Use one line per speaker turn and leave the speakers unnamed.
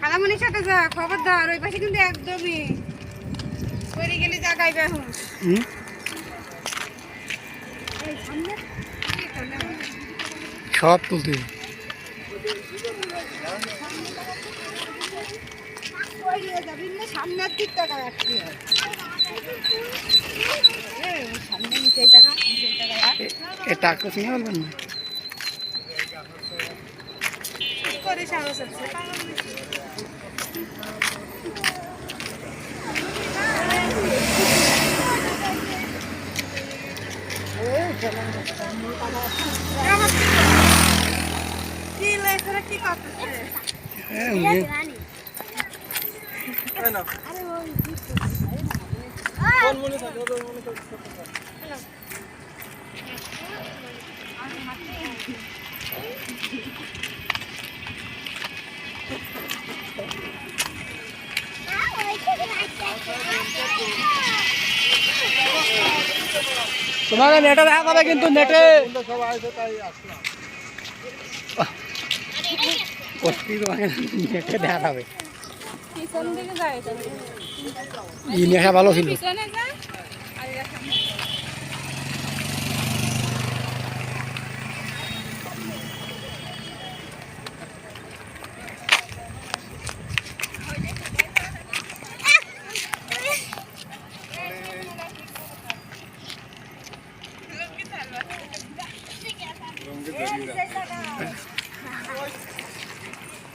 খালামণির সাথে যা খবরদার ওই পাশে কিন্তু একদমই পরে গেলে যা গাইবে এখন?
সব তুলতে
সামনের রাখতে হয় সামনে নিচে টাকা নিচে টাকা
টাকা বলবেন না
কি করে সাহস আছে। কি লেখা কি করতেছে
হ্যাঁ, উনি তোমাকে নেটে দেখা পাবে কিন্তু নেটে। তোমাকে নেটে দেখা
যায়
ই নেশা ভালো ছিল।